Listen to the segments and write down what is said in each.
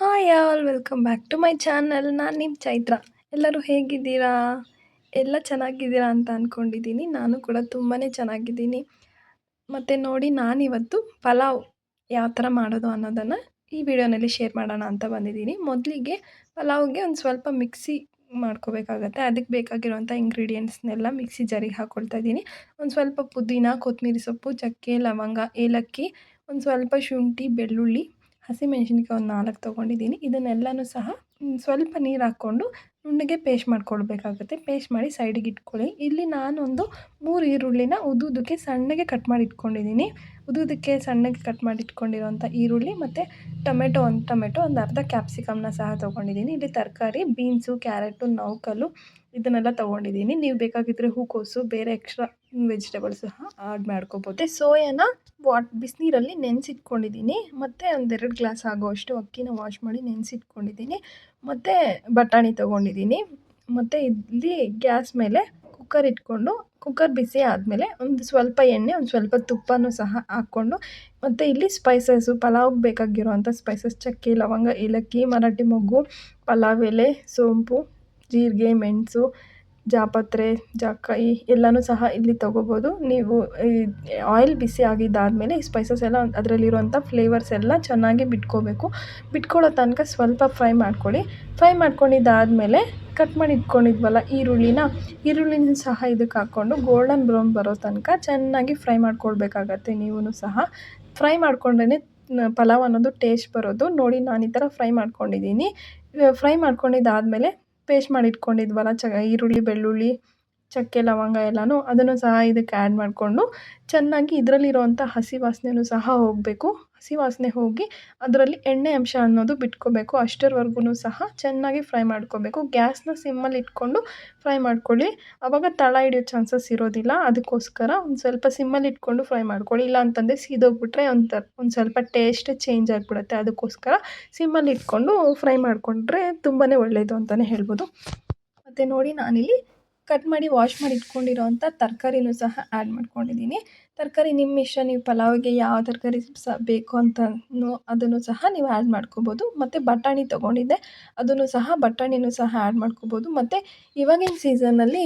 Hi all welcome back to my channel ನಾನು ನಿಮ್ಮ ಚೈತ್ರ. ಎಲ್ಲರೂ ಹೇಗಿದ್ದೀರಾ? ಎಲ್ಲ ಚೆನ್ನಾಗಿದ್ದೀರಾ ಅಂತ ಅಂದ್ಕೊಂಡಿದ್ದೀನಿ ನಾನು ಕೂಡ ತುಂಬಾ ಚೆನ್ನಾಗಿದ್ದೀನಿ. ಮತ್ತು ನೋಡಿ, ನಾನಿವತ್ತು ಪಲಾವ್ ಯಾವ ಥರ ಮಾಡೋದು ಅನ್ನೋದನ್ನು ಈ ವಿಡಿಯೋನಲ್ಲಿ ಶೇರ್ ಮಾಡೋಣ ಅಂತ ಬಂದಿದ್ದೀನಿ. ಮೊದಲಿಗೆ ಪಲಾವ್ಗೆ ಒಂದು ಸ್ವಲ್ಪ ಮಿಕ್ಸಿ ಮಾಡ್ಕೋಬೇಕಾಗತ್ತೆ. ಅದಕ್ಕೆ ಬೇಕಾಗಿರುವಂಥ ಇಂಗ್ರೀಡಿಯೆಂಟ್ಸ್ನೆಲ್ಲ ಮಿಕ್ಸಿ ಜರಿಗೆ ಹಾಕ್ಕೊಳ್ತಾ ಇದ್ದೀನಿ. ಒಂದು ಸ್ವಲ್ಪ ಪುದೀನ ಕೊತ್ತಂಬರಿ ಸೊಪ್ಪು, ಚಕ್ಕೆ, ಲವಂಗ, ಏಲಕ್ಕಿ, ಒಂದು ಸ್ವಲ್ಪ ಶುಂಠಿ, ಬೆಳ್ಳುಳ್ಳಿ ಹಸಿಮೆಣ್ಸಿನ್ಕಾಯಿ ಒಂದು ನಾಲ್ಕು ತೊಗೊಂಡಿದ್ದೀನಿ. ಇದನ್ನೆಲ್ಲನೂ ಸಹ ಸ್ವಲ್ಪ ನೀರು ಹಾಕ್ಕೊಂಡು ನುಣ್ಣಗೆ ಪೇಸ್ಟ್ ಮಾಡ್ಕೊಳ್ಬೇಕಾಗುತ್ತೆ. ಪೇಸ್ಟ್ ಮಾಡಿ ಸೈಡಿಗೆ ಇಟ್ಕೊಳ್ಳಿ. ಇಲ್ಲಿ ನಾನೊಂದು ಮೂರು ಈರುಳ್ಳಿನ ಉದ್ದುದಕ್ಕೆ ಸಣ್ಣಗೆ ಕಟ್ ಮಾಡಿ ಇಟ್ಕೊಂಡಿದ್ದೀನಿ. ಉದ್ದುದಕ್ಕೆ ಸಣ್ಣಗೆ ಕಟ್ ಮಾಡಿ ಇಟ್ಕೊಂಡಿರೋಂಥ ಈರುಳ್ಳಿ ಮತ್ತು ಟೊಮೆಟೊ ಒಂದು ಟೊಮೆಟೊ ಒಂದು ಅರ್ಧ ಕ್ಯಾಪ್ಸಿಕಮ್ನ ಸಹ ತೊಗೊಂಡಿದ್ದೀನಿ. ಇಲ್ಲಿ ತರಕಾರಿ ಬೀನ್ಸು ಕ್ಯಾರೆಟು ನೌಕಲು ಇದನ್ನೆಲ್ಲ ತೊಗೊಂಡಿದ್ದೀನಿ. ನೀವು ಬೇಕಾಗಿದ್ದರೆ ಹೂಕೋಸು, ಬೇರೆ ಎಕ್ಸ್ಟ್ರಾ ವೆಜಿಟೇಬಲ್ಸ್ ಸಹ ಆ್ಯಡ್ ಮಾಡ್ಕೋಬೋದು. ಸೋಯಾನ ವಾಟ್ ಬಿಸಿನೀರಲ್ಲಿ ನೆನೆಸಿಟ್ಕೊಂಡಿದ್ದೀನಿ. ಮತ್ತು ಒಂದೆರಡು ಗ್ಲಾಸ್ ಆಗೋಷ್ಟು ಅಕ್ಕಿನ ವಾಶ್ ಮಾಡಿ ನೆನೆಸಿಟ್ಕೊಂಡಿದ್ದೀನಿ. ಮತ್ತು ಬಟಾಣಿ ತೊಗೊಂಡಿದ್ದೀನಿ. ಮತ್ತು ಇಲ್ಲಿ ಗ್ಯಾಸ್ ಮೇಲೆ ಕುಕ್ಕರ್ ಇಟ್ಕೊಂಡು ಕುಕ್ಕರ್ ಬಿಸಿ ಆದಮೇಲೆ ಒಂದು ಸ್ವಲ್ಪ ಎಣ್ಣೆ, ಒಂದು ಸ್ವಲ್ಪ ತುಪ್ಪನೂ ಸಹ ಹಾಕ್ಕೊಂಡು, ಮತ್ತು ಇಲ್ಲಿ ಸ್ಪೈಸಸ್ಸು ಪಲಾವ್ಗೆ ಬೇಕಾಗಿರುವಂಥ ಸ್ಪೈಸಸ್ ಚಕ್ಕೆ, ಲವಂಗ, ಏಲಕ್ಕಿ, ಮರಾಠಿ ಮೊಗ್ಗು, ಪಲಾವ್ ಎಲೆ, ಸೋಂಪು, ಜೀರಿಗೆ, ಮೆಣಸು ಜಾಪತ್ರೆ, ಜಾಕಾಯಿ ಎಲ್ಲನೂ ಸಹ ಇಲ್ಲಿ ತೊಗೋಬೋದು. ನೀವು ಆಯಿಲ್ ಬಿಸಿ ಆಗಿದ್ದಾದಮೇಲೆ ಈ ಸ್ಪೈಸಸ್ ಎಲ್ಲ ಅದರಲ್ಲಿರುವಂಥ ಫ್ಲೇವರ್ಸ್ ಎಲ್ಲ ಚೆನ್ನಾಗಿ ಬಿಟ್ಕೋಬೇಕು. ಬಿಟ್ಕೊಳ್ಳೋ ತನಕ ಸ್ವಲ್ಪ ಫ್ರೈ ಮಾಡ್ಕೊಳ್ಳಿ. ಫ್ರೈ ಮಾಡ್ಕೊಂಡಿದ್ದಾದಮೇಲೆ ಕಟ್ ಮಾಡಿ ಇಟ್ಕೊಂಡಿದ್ವಲ್ಲ ಈರುಳ್ಳಿನ ಈರುಳ್ಳಿನ ಸಹ ಇದಕ್ಕೆ ಹಾಕ್ಕೊಂಡು ಗೋಲ್ಡನ್ ಬ್ರೌನ್ ಬರೋ ತನಕ ಚೆನ್ನಾಗಿ ಫ್ರೈ ಮಾಡ್ಕೊಳ್ಬೇಕಾಗತ್ತೆ ನೀವೂ ಸಹ. ಫ್ರೈ ಮಾಡ್ಕೊಂಡ್ರೇ ಪಲಾವ್ ಅನ್ನೋದು ಟೇಸ್ಟ್ ಬರೋದು. ನೋಡಿ ನಾನು ಈ ಥರ ಫ್ರೈ ಮಾಡ್ಕೊಂಡಿದ್ದೀನಿ. ಫ್ರೈ ಮಾಡ್ಕೊಂಡಿದ್ದಾದಮೇಲೆ ಪೇಸ್ಟ್ ಮಾಡಿ ಇಟ್ಕೊಂಡಿದ್ವಲ್ಲ ಚ, ಈರುಳ್ಳಿ, ಬೆಳ್ಳುಳ್ಳಿ, ಚಕ್ಕೆ, ಲವಂಗ ಎಲ್ಲನೂ, ಅದನ್ನು ಸಹ ಇದಕ್ಕೆ ಆ್ಯಡ್ ಮಾಡಿಕೊಂಡು ಚೆನ್ನಾಗಿ ಇದರಲ್ಲಿರುವಂಥ ಹಸಿ ವಾಸನೆಯೂ ಸಹ ಹೋಗಬೇಕು. ಹಸಿ ವಾಸನೆ ಹೋಗಿ ಅದರಲ್ಲಿ ಎಣ್ಣೆ ಅಂಶ ಅನ್ನೋದು ಬಿಟ್ಕೋಬೇಕು. ಅಷ್ಟರವರ್ಗೂ ಸಹ ಚೆನ್ನಾಗಿ ಫ್ರೈ ಮಾಡ್ಕೋಬೇಕು. ಗ್ಯಾಸ್ನ ಸಿಮ್ಮಲ್ಲಿ ಇಟ್ಕೊಂಡು ಫ್ರೈ ಮಾಡ್ಕೊಳ್ಳಿ. ಆವಾಗ ತಳ ಹಿಡಿಯೋ ಚಾನ್ಸಸ್ ಇರೋದಿಲ್ಲ. ಅದಕ್ಕೋಸ್ಕರ ಒಂದು ಸ್ವಲ್ಪ ಸಿಮ್ಮಲ್ಲಿ ಇಟ್ಕೊಂಡು ಫ್ರೈ ಮಾಡ್ಕೊಳ್ಳಿ. ಇಲ್ಲ ಅಂತಂದರೆ ಸೀದೋಗ್ಬಿಟ್ರೆ ಒಂಥರ, ಒಂದು ಸ್ವಲ್ಪ ಟೇಸ್ಟ್ ಚೇಂಜ್ ಆಗಿಬಿಡುತ್ತೆ. ಅದಕ್ಕೋಸ್ಕರ ಸಿಮ್ಮಲ್ಲಿ ಇಟ್ಕೊಂಡು ಫ್ರೈ ಮಾಡಿಕೊಂಡ್ರೆ ತುಂಬಾ ಒಳ್ಳೆಯದು ಅಂತಲೇ ಹೇಳ್ಬೋದು. ಮತ್ತು ನೋಡಿ ನಾನಿಲ್ಲಿ ಕಟ್ ಮಾಡಿ ವಾಶ್ ಮಾಡಿ ಇಟ್ಕೊಂಡಿರೋವಂಥ ತರಕಾರಿನೂ ಸಹ ಆ್ಯಡ್ ಮಾಡ್ಕೊಂಡಿದ್ದೀನಿ. ತರಕಾರಿ ನಿಮ್ಮ ಇಷ್ಟ, ನೀವು ಪಲಾವ್ಗೆ ಯಾವ ತರಕಾರಿ ಸಹ ಬೇಕು ಅಂತನೂ ಅದನ್ನು ಸಹ ನೀವು ಆ್ಯಡ್ ಮಾಡ್ಕೋಬೋದು. ಮತ್ತು ಬಟಾಣಿ ತೊಗೊಂಡಿದ್ದೆ, ಅದನ್ನು ಸಹ ಬಟಾಣಿನೂ ಸಹ ಆ್ಯಡ್ ಮಾಡ್ಕೋಬೋದು. ಮತ್ತು ಇವಾಗಿನ ಸೀಸನ್ನಲ್ಲಿ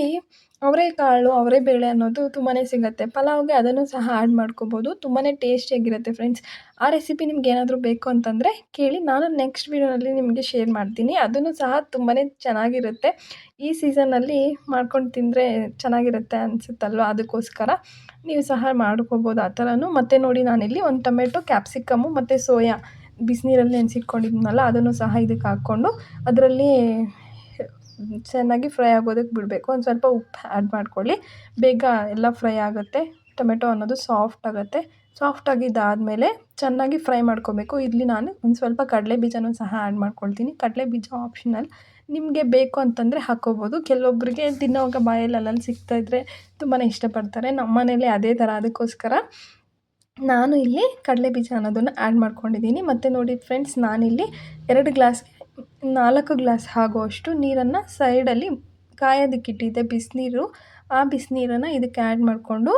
ಅವರೆಕಾಳು ಅವರೆಬೇಳೆ ಅನ್ನೋದು ತುಂಬಾ ಸಿಗುತ್ತೆ. ಪಲಾವ್ಗೆ ಅದನ್ನು ಸಹ ಆ್ಯಡ್ ಮಾಡ್ಕೋಬೋದು. ತುಂಬಾ ಟೇಸ್ಟಿಯಾಗಿರುತ್ತೆ ಫ್ರೆಂಡ್ಸ್ ಆ ರೆಸಿಪಿ ನಿಮ್ಗೆ ಏನಾದರೂ ಬೇಕು ಅಂತಂದರೆ ಕೇಳಿ. ನಾನು ನೆಕ್ಸ್ಟ್ ವೀಡಿಯೋನಲ್ಲಿ ನಿಮಗೆ ಶೇರ್ ಮಾಡ್ತೀನಿ. ಅದನ್ನು ಸಹ ತುಂಬಾ ಚೆನ್ನಾಗಿರುತ್ತೆ. ಈ ಸೀಸನ್ನಲ್ಲಿ ಮಾಡ್ಕೊಂಡು ತಿಂದರೆ ಚೆನ್ನಾಗಿರುತ್ತೆ ಅನಿಸುತ್ತಲ್ವ? ಅದಕ್ಕೋಸ್ಕರ ನೀವು ಸಹ ಮಾಡ್ಕೋಬೋದು ಆ ಥರನೂ ಮತ್ತು ನೋಡಿ, ನಾನಿಲ್ಲಿ ಒಂದು ಟೊಮೆಟೊ ಕ್ಯಾಪ್ಸಿಕಮ್ಮು ಮತ್ತು ಸೋಯಾ, ಬಿಸಿನೀರಲ್ಲಿ ನೆನೆಸಿಟ್ಕೊಂಡಿದ್ನಲ್ಲ, ಅದನ್ನು ಸಹ ಇದಕ್ಕೆ ಹಾಕ್ಕೊಂಡು, ಅದರಲ್ಲಿ ಚೆನ್ನಾಗಿ ಫ್ರೈ ಆಗೋದಕ್ಕೆ ಬಿಡಬೇಕು. ಒಂದು ಸ್ವಲ್ಪ ಉಪ್ಪು ಆ್ಯಡ್ ಮಾಡ್ಕೊಳ್ಳಿ. ಬೇಗ ಎಲ್ಲ ಫ್ರೈ ಆಗುತ್ತೆ. ಟೊಮೆಟೊ ಅನ್ನೋದು ಸಾಫ್ಟ್ ಆಗುತ್ತೆ. ಸಾಫ್ಟ್ ಆಗಿದ್ದಾದಮೇಲೆ ಚೆನ್ನಾಗಿ ಫ್ರೈ ಮಾಡ್ಕೋಬೇಕು. ಇಲ್ಲಿ ನಾನು ಒಂದು ಸ್ವಲ್ಪ ಕಡಲೆ ಬೀಜನೂ ಸಹ ಆ್ಯಡ್ ಮಾಡ್ಕೊಳ್ತೀನಿ. ಕಡಲೆ ಬೀಜ ಆಪ್ಷನಲ್. ನಿಮಗೆ ಬೇಕು ಅಂತಂದರೆ ಹಾಕ್ಕೋಬೋದು. ಕೆಲವೊಬ್ಬರಿಗೆ ತಿನ್ನೋವಾಗ ಬಾಯಲ್ಲಿ ಅಲ್ಲಲ್ಲಿ ಸಿಗ್ತಾಯಿದ್ರೆ ತುಂಬಾ ಇಷ್ಟಪಡ್ತಾರೆ. ನಮ್ಮ ಮನೇಲಿ ಅದೇ ಥರ. ಅದಕ್ಕೋಸ್ಕರ ನಾನು ಇಲ್ಲಿ ಕಡಲೆ ಬೀಜ ಅನ್ನೋದನ್ನು ಆ್ಯಡ್ ಮಾಡ್ಕೊಂಡಿದ್ದೀನಿ. ಮತ್ತು ನೋಡಿ ಫ್ರೆಂಡ್ಸ್, ನಾನಿಲ್ಲಿ ಎರಡು ಗ್ಲಾಸ್ ನಾಲ್ಕು ಗ್ಲಾಸ್ ಆಗುವಷ್ಟು ನೀರನ್ನು ಸೈಡಲ್ಲಿ ಕಾಯೋದಕ್ಕಿಟ್ಟಿದ್ದೆ. ಬಿಸಿನೀರು, ಆ ಬಿಸಿನೀರನ್ನು ಇದಕ್ಕೆ ಆ್ಯಡ್ ಮಾಡಿಕೊಂಡು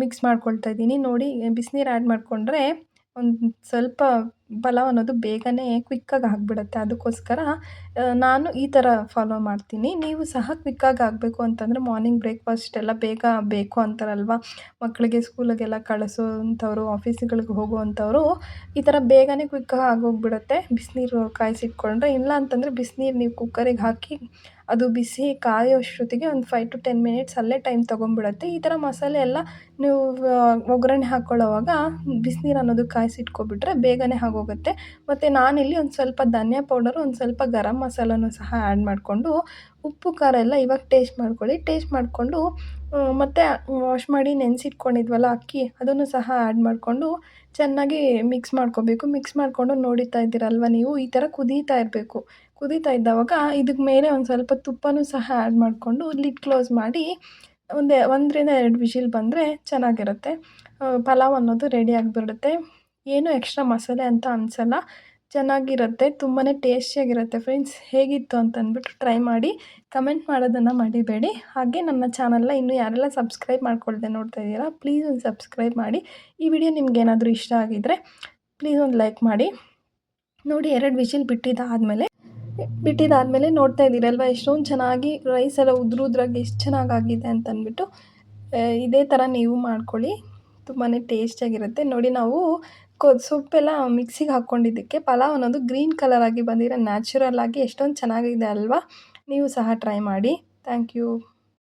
ಮಿಕ್ಸ್ ಮಾಡ್ಕೊಳ್ತಾ ಇದ್ದೀನಿ. ನೋಡಿ, ಬಿಸಿನೀರು ಆ್ಯಡ್ ಮಾಡಿಕೊಂಡ್ರೆ ಒಂದು ಸ್ವಲ್ಪ ಪಲಾವ್ ಅನ್ನೋದು ಬೇಗನೆ ಕ್ವಿಕ್ಕಾಗಿ ಆಗಿಬಿಡುತ್ತೆ. ಅದಕ್ಕೋಸ್ಕರ ನಾನು ಈ ಥರ ಫಾಲೋ ಮಾಡ್ತೀನಿ. ನೀವು ಸಹ ಕ್ವಿಕ್ಕಾಗಿ ಆಗಬೇಕು ಅಂತಂದರೆ ಮಾರ್ನಿಂಗ್ ಬ್ರೇಕ್ಫಾಸ್ಟ್ ಎಲ್ಲ ಬೇಗ ಬೇಕು ಅಂತಾರಲ್ವ? ಮಕ್ಕಳಿಗೆ ಸ್ಕೂಲಿಗೆಲ್ಲ ಕಳಿಸೋವಂಥವ್ರು ಆಫೀಸ್ಗಳಿಗೆ ಹೋಗುವಂಥವ್ರು ಈ ಥರ ಬೇಗನೆ ಕ್ವಿಕ್ಕಾಗಿ ಆಗೋಗ್ಬಿಡುತ್ತೆ. ಬಿಸಿನೀರು ಕಾಯಿಸಿಟ್ಕೊಂಡ್ರೆ ಇಲ್ಲ ಅಂತಂದರೆ ಬಿಸಿನೀರು ನೀವು ಕುಕ್ಕರಿಗೆ ಹಾಕಿ ಅದು ಬಿಸಿ ಕಾಯೋಷ್ಟೊತ್ತಿಗೆ ಒಂದು ಫೈವ್ ಟು ಟೆನ್ ಮಿನಿಟ್ಸ್ ಅಲ್ಲೇ ಟೈಮ್ ತೊಗೊಂಡ್ಬಿಡುತ್ತೆ. ಈ ಥರ ಮಸಾಲೆ ಎಲ್ಲ ನೀವು ಒಗ್ಗರಣೆ ಹಾಕ್ಕೊಳ್ಳೋವಾಗ ಬಿಸಿನೀರು ಅನ್ನೋದು ಕಾಯಿಸಿಟ್ಕೊಬಿಟ್ರೆ ಬೇಗನೆ ಆಗೋಗುತ್ತೆ. ಮತ್ತು ನಾನಿಲ್ಲಿ ಒಂದು ಸ್ವಲ್ಪ ಧನಿಯಾ ಪೌಡರು ಒಂದು ಸ್ವಲ್ಪ ಗರಂ ಮಸಾಲನೂ ಸಹ ಆ್ಯಡ್ ಮಾಡಿಕೊಂಡು ಉಪ್ಪು, ಖಾರ ಎಲ್ಲ ಇವಾಗ ಟೇಸ್ಟ್ ಮಾಡ್ಕೊಳ್ಳಿ. ಟೇಸ್ಟ್ ಮಾಡಿಕೊಂಡು ಮತ್ತು ವಾಶ್ ಮಾಡಿ ನೆನೆಸಿಟ್ಕೊಂಡಿದ್ವಲ್ಲ ಅಕ್ಕಿ, ಅದನ್ನು ಸಹ ಆ್ಯಡ್ ಮಾಡಿಕೊಂಡು ಚೆನ್ನಾಗಿ ಮಿಕ್ಸ್ ಮಾಡ್ಕೋಬೇಕು. ಮಿಕ್ಸ್ ಮಾಡಿಕೊಂಡು ನೋಡಿತಾ ಇದ್ದೀರಲ್ವ ನೀವು? ಈ ಥರ ಕುದೀತಾ ಇರಬೇಕು. ಕುದೀತಾ ಇದ್ದಾವಾಗ ಇದಕ್ಕೆ ಮೇಲೆ ಒಂದು ಸ್ವಲ್ಪ ತುಪ್ಪನೂ ಸಹ ಆ್ಯಡ್ ಮಾಡಿಕೊಂಡು ಲಿಡ್ ಕ್ಲೋಸ್ ಮಾಡಿ ಒಂದು, ಒಂದರಿಂದ ಎರಡು ವಿಷಿಲ್ ಬಂದರೆ ಚೆನ್ನಾಗಿರುತ್ತೆ. ಪಲಾವ್ ಅನ್ನೋದು ರೆಡಿ ಆಗಿಬಿಡುತ್ತೆ. ಏನು ಎಕ್ಸ್ಟ್ರಾ ಮಸಾಲೆ ಅಂತ ಅನಿಸಲ್ಲ. ಚೆನ್ನಾಗಿರುತ್ತೆ ತುಂಬಾ ಟೇಸ್ಟಿಯಾಗಿರುತ್ತೆ ಫ್ರೆಂಡ್ಸ್. ಹೇಗಿತ್ತು ಅಂತ ಅಂದ್ಬಿಟ್ಟು ಟ್ರೈ ಮಾಡಿ, ಕಮೆಂಟ್ ಮಾಡೋದನ್ನು ಮಾಡಿಬೇಡಿ ಹಾಗೆ ನನ್ನ ಚಾನಲ್ನ ಇನ್ನೂ ಯಾರೆಲ್ಲ ಸಬ್ಸ್ಕ್ರೈಬ್ ಮಾಡ್ಕೊಳ್ದೆ ನೋಡ್ತಾ ಇದ್ದೀರಾ, ಪ್ಲೀಸ್ ಒಂದು ಸಬ್ಸ್ಕ್ರೈಬ್ ಮಾಡಿ. ಈ ವಿಡಿಯೋ ನಿಮ್ಗೆ ಏನಾದರೂ ಇಷ್ಟ ಆಗಿದ್ದರೆ ಪ್ಲೀಸ್ ಒಂದು ಲೈಕ್ ಮಾಡಿ. ನೋಡಿ, ಎರಡು ವಿಷಲ್ ಬಿಟ್ಟಿದ್ದಾದಮೇಲೆ ಬಿಟ್ಟಿದ್ದಾದಮೇಲೆ ನೋಡ್ತಾ ಇದ್ದೀರಲ್ವ, ಎಷ್ಟೊಂದು ಚೆನ್ನಾಗಿ ರೈಸ್ ಎಲ್ಲ ಉದುರು ಉದ್ರಾಗಿ ಎಷ್ಟು ಚೆನ್ನಾಗಾಗಿದೆ ಅಂತಂದ್ಬಿಟ್ಟು ಇದೇ ಥರ ನೀವು ಮಾಡ್ಕೊಳ್ಳಿ. ತುಂಬಾ ಟೇಸ್ಟಿಯಾಗಿರುತ್ತೆ ನೋಡಿ ನಾವು ಕೊ, ಸೊಪ್ಪೆಲ್ಲ ಮಿಕ್ಸಿಗೆ ಹಾಕ್ಕೊಂಡಿದ್ದಕ್ಕೆ ಪಲಾವ್ ಅನ್ನೋದು ಗ್ರೀನ್ ಕಲರ್ ಆಗಿ ಬಂದಿರೋ ನ್ಯಾಚುರಲ್ ಆಗಿ ಎಷ್ಟೊಂದು ಚೆನ್ನಾಗಿದೆ ಅಲ್ವಾ? ನೀವು ಸಹ ಟ್ರೈ ಮಾಡಿ. Thank you